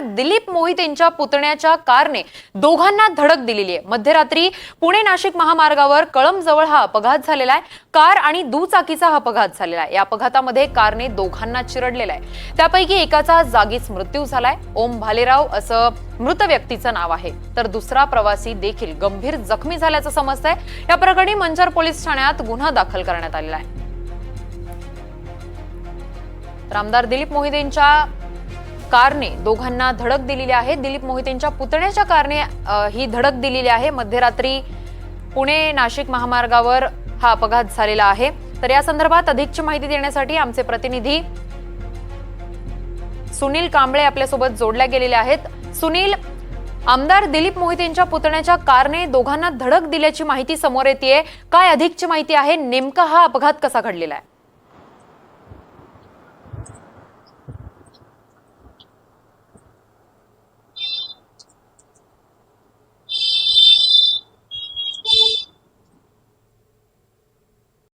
दिलीप मोहित यांच्या पुतण्याच्या कारने दोघांना धडक दिलेली आहे. मध्यरात्री पुणे नाशिक महामार्गावर कळमजवळ हा अपघात झालेला आहे. कार आणि दुचाकीचा हा अपघात झालेला आहे. या अपघातामध्ये कारने दोघांना चिरडलेला आहे. त्यापैकी एकाचा जागीच मृत्यू झालाय. ओम भालेराव असं मृत व्यक्तीचं नाव आहे. तर दुसरा प्रवासी देखील गंभीर जखमी झाल्याचं समजतंय. या प्रकरणी मंजर पोलीस ठाण्यात गुन्हा दाखल करण्यात आलेला आहे. रामदार दिलीप दिलीप मोहितेंच्या कारने दोघांना धडक दिलेली आहे. दिलीप मोहितेंच्या पुतण्याच्या कारने ही धडक दिलेली आहे. मध्यरात्री पुणे नाशिक महामार्गावर हा अपघात झालेला आहे. तर या संदर्भात अधिकची माहिती देण्यासाठी आमचे प्रतिनिधी सुनील कांबळे आपल्यासोबत जोडल्या गेलेले आहेत. सुनील आमदार दिलीप मोहितेंच्या पुतण्याच्या कारने दोघांना धडक दिल्याची माहिती समोर येते काय अधिकची माहिती आहे? नेमका हा अपघात कसा घडलेला आहे?